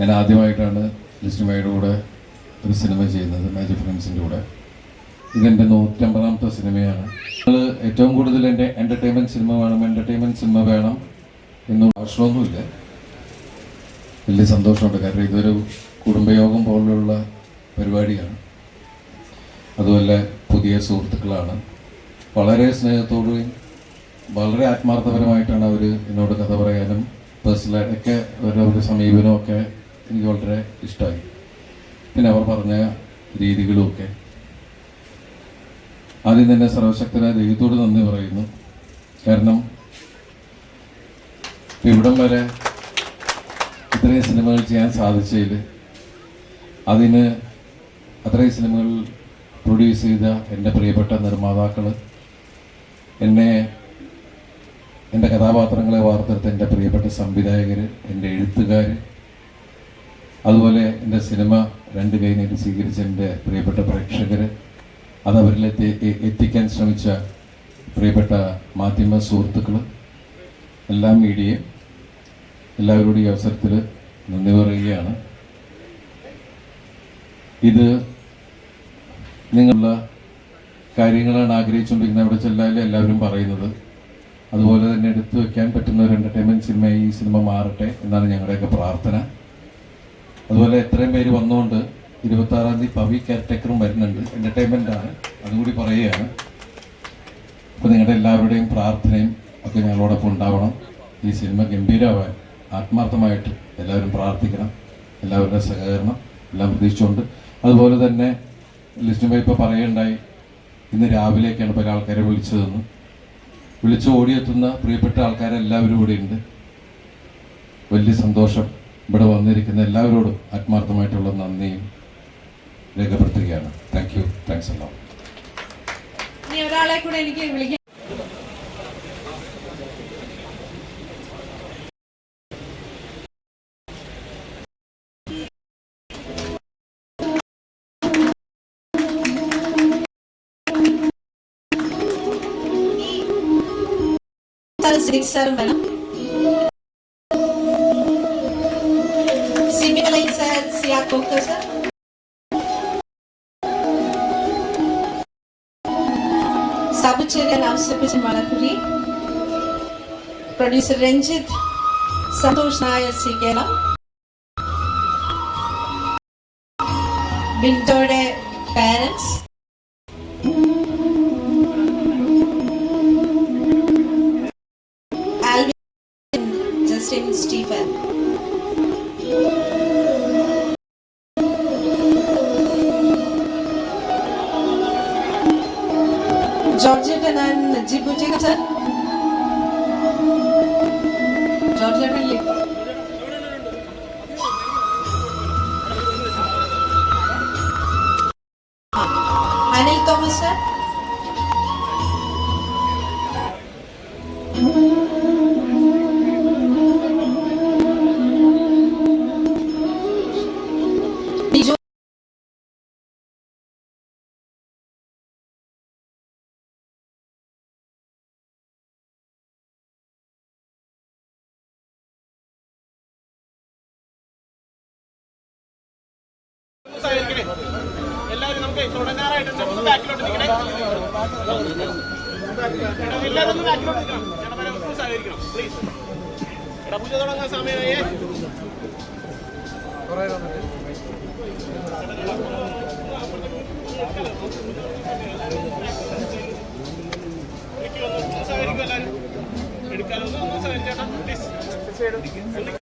ഞാൻ ആദ്യമായിട്ടാണ് ലിസ്റ്റുമായുടെ കൂടെ ഒരു സിനിമ ചെയ്യുന്നത് മാജിക് ഫിലിംസിന്റെ കൂടെ. ഇതെന്റെ നൂറ്റമ്പതാമത്തെ സിനിമയാണ്. അത് ഏറ്റവും കൂടുതൽ എന്റെ എന്റർടൈൻമെന്റ് സിനിമ വേണം എന്റർടൈൻമെന്റ് സിനിമ വേണം എന്നുള്ള ആവശ്യമൊന്നുമില്ല. വലിയ സന്തോഷമുണ്ട്. കാരണം ഇതൊരു കുടുംബയോഗം പോലുള്ള പരിപാടിയാണ്. അതുപോലെ പുതിയ സുഹൃത്തുക്കളാണ്. വളരെ സ്നേഹത്തോടെ വളരെ ആത്മാർത്ഥപരമായിട്ടാണ് അവർ എന്നോട് കഥ പറയാനും പേഴ്സണലായിട്ടൊക്കെ അവരവരുടെ സമീപനമൊക്കെ എനിക്ക് വളരെ ഇഷ്ടമായി പിന്നെ അവർ പറഞ്ഞ രീതികളുമൊക്കെ ആദ്യം തന്നെ സർവശക്തനായ ദൈവത്തോട് നന്ദി പറയുന്നു. കാരണം ഇവിടം വരെ ഇത്രയും സിനിമകൾ ചെയ്യാൻ സാധിച്ചതിൽ അതിന് അത്രയും സിനിമകൾ പ്രൊഡ്യൂസ് ചെയ്ത എന്റെ പ്രിയപ്പെട്ട നിർമ്മാതാക്കൾ എന്നെ എന്റെ കഥാപാത്രങ്ങളെ വാർത്തെടുത്ത എന്റെ പ്രിയപ്പെട്ട സംവിധായകർ എന്റെ എഴുത്തുകാർ അതുപോലെ എന്റെ സിനിമ രണ്ട് കൈ നീട്ടി സ്വീകരിച്ച എന്റെ പ്രിയപ്പെട്ട പ്രേക്ഷകർ അതവരിൽ എത്തി എത്തിക്കാൻ ശ്രമിച്ച പ്രിയപ്പെട്ട മാധ്യമ സുഹൃത്തുക്കൾ എല്ലാ മീഡിയയും എല്ലാവരോടും ഈ അവസരത്തിൽ നന്ദി പറയുകയാണ്. ഇത് നിങ്ങളുള്ള കാര്യങ്ങളാണ് ആഗ്രഹിച്ചുകൊണ്ടിരിക്കുന്നത്. അവിടെ ചെല്ലാലും എല്ലാവരും പറയുന്നത്. അതുപോലെ തന്നെ എടുത്തു വെക്കാൻ പറ്റുന്ന ഒരു എന്റർടൈൻമെന്റ് സിനിമ ഈ സിനിമ മാറട്ടെ എന്നാണ് ഞങ്ങളുടെയൊക്കെ പ്രാർത്ഥന. അതുപോലെ എത്രയും പേര് വന്നുകൊണ്ട് ഇരുപത്താറാം തീയതി പവി കെയർടേക്കറും വരുന്നുണ്ട്. എന്റർടൈൻമെന്റ് ആണ്. അതുകൂടി പറയുകയാണ്. അപ്പോൾ നിങ്ങളുടെ എല്ലാവരുടെയും പ്രാർത്ഥനയും ഒക്കെ ഞങ്ങളോടൊപ്പം ഉണ്ടാവണം. ഈ സിനിമ ഗംഭീരമാവാൻ ആത്മാർത്ഥമായിട്ട് എല്ലാവരും പ്രാർത്ഥിക്കണം. എല്ലാവരുടെ സഹകരണം എല്ലാം പ്രതീക്ഷിച്ചുകൊണ്ട്. അതുപോലെ തന്നെ ലിസ്റ്റുമായി ഇപ്പോൾ പറയുകയുണ്ടായി ഇന്ന് രാവിലെയൊക്കെയാണ് പല ആൾക്കാരെ വിളിച്ചതെന്ന്. വിളിച്ച് ഓടിയെത്തുന്ന പ്രിയപ്പെട്ട ആൾക്കാരെല്ലാവരും ഇവിടെയുണ്ട്. വലിയ സന്തോഷം. ഇവിടെ വന്നിരിക്കുന്ന എല്ലാവരോടും ആത്മാർത്ഥമായിട്ടുള്ള നന്ദിയും രേഖപ്പെടുത്തുകയാണ്. താങ്ക് യു താങ്ക്സ് എല്ലാം ഒരാളെ കൂടെ എനിക്ക് വിളിക്കാം. സിക്സ് സെവൻ വേണം si ako kasi. సబ్ చర్యలు ప్రొడ్యూసర్ రంజిత్ సంతోష్ నాయర్ సికేల బింటోడే parents Justin Stephen. Georgette and জিবুজি sir georgette and Anil তমা স্যার? എല്ലാവരും നമുക്ക് തുടങ്ങാറായിട്ട് ഒന്ന് ബാക്കിലോട്ട് നിൽക്കണേ. എല്ലാവരും ബാക്കിലോട്ട് നിൽക്കണം. ചേട്ടന്മാരെ ഒന്ന് സഹകരിക്കണം പ്ലീസ് എടാ പൂജ തുടങ്ങാൻ സമയമായേ. സഹകരിക്കും എല്ലാവരും. എടുക്കാനൊന്നും സഹകരിച്ചേട്ടാ പ്ലീസ്